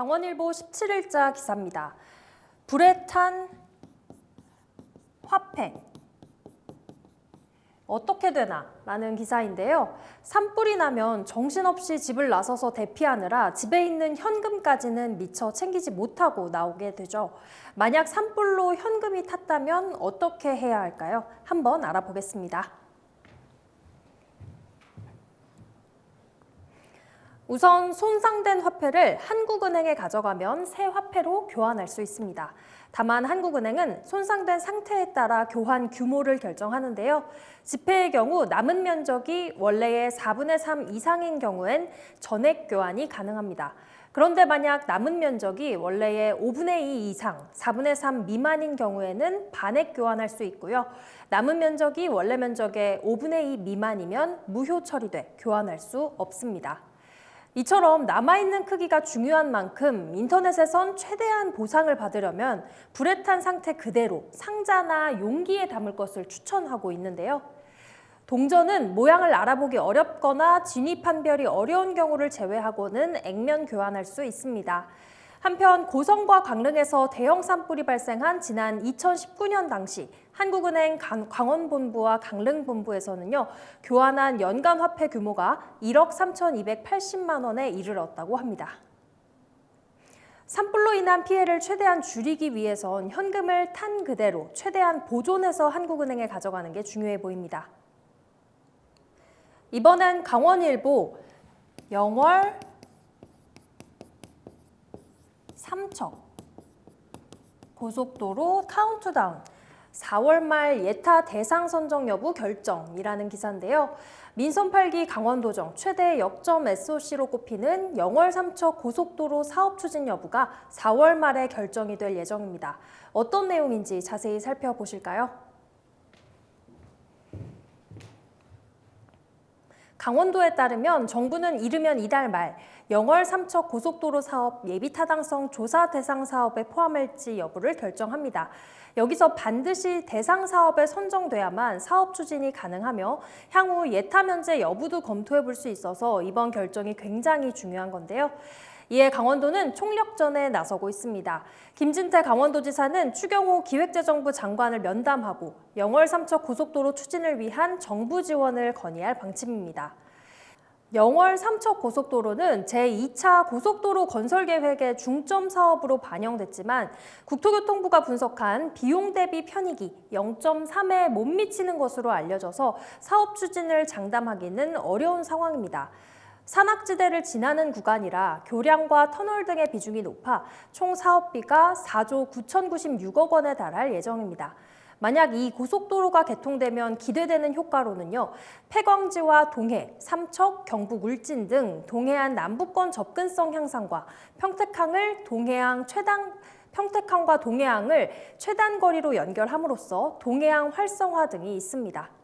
강원일보 17일자 기사입니다. 불에 탄 화폐. 어떻게 되나? 라는 기사인데요. 산불이 나면 정신없이 집을 나서서 대피하느라 집에 있는 현금까지는 미처 챙기지 못하고 나오게 되죠. 만약 산불로 현금이 탔다면 어떻게 해야 할까요? 한번 알아보겠습니다. 우선 손상된 화폐를 한국은행에 가져가면 새 화폐로 교환할 수 있습니다. 다만 한국은행은 손상된 상태에 따라 교환 규모를 결정하는데요. 지폐의 경우 남은 면적이 원래의 4분의 3 이상인 경우엔 전액 교환이 가능합니다. 그런데 만약 남은 면적이 원래의 5분의 2 이상, 4분의 3 미만인 경우에는 반액 교환할 수 있고요. 남은 면적이 원래 면적의 5분의 2 미만이면 무효 처리돼 교환할 수 없습니다. 이처럼 남아있는 크기가 중요한 만큼 인터넷에선 최대한 보상을 받으려면 불에 탄 상태 그대로 상자나 용기에 담을 것을 추천하고 있는데요. 동전은 모양을 알아보기 어렵거나 진위 판별이 어려운 경우를 제외하고는 액면 교환할 수 있습니다. 한편 고성과 강릉에서 대형 산불이 발생한 지난 2019년 당시 한국은행 광원본부와 강릉본부에서는요 교환한 연간 화폐 규모가 1억 3,280만 원에 이르렀다고 합니다. 산불로 인한 피해를 최대한 줄이기 위해선 현금을 탄 그대로 최대한 보존해서 한국은행에 가져가는 게 중요해 보입니다. 이번엔 강원일보 영월 삼척 고속도로 카운트다운 4월 말 예타 대상 선정 여부 결정이라는 기사인데요. 민선 8기 강원도정 최대 역점 SOC로 꼽히는 영월 삼척 고속도로 사업 추진 여부가 4월 말에 결정이 될 예정입니다. 어떤 내용인지 자세히 살펴보실까요? 강원도에 따르면 정부는 이르면 이달 말 영월 삼척 고속도로 사업 예비 타당성 조사 대상 사업에 포함할지 여부를 결정합니다. 여기서 반드시 대상 사업에 선정돼야만 사업 추진이 가능하며 향후 예타 면제 여부도 검토해 볼 수 있어서 이번 결정이 굉장히 중요한 건데요. 이에 강원도는 총력전에 나서고 있습니다. 김진태 강원도지사는 추경호 기획재정부 장관을 면담하고 영월 삼척 고속도로 추진을 위한 정부 지원을 건의할 방침입니다. 영월 삼척 고속도로는 제2차 고속도로 건설 계획의 중점 사업으로 반영됐지만 국토교통부가 분석한 비용 대비 편익이 0.3에 못 미치는 것으로 알려져서 사업 추진을 장담하기는 어려운 상황입니다. 산악지대를 지나는 구간이라 교량과 터널 등의 비중이 높아 총 사업비가 4조 9,096억 원에 달할 예정입니다. 만약 이 고속도로가 개통되면 기대되는 효과로는요. 폐광지와 동해, 삼척, 경북 울진 등 동해안 남부권 접근성 향상과 평택항을 동해안 최단 평택항과 동해항을 최단 거리로 연결함으로써 동해안 활성화 등이 있습니다.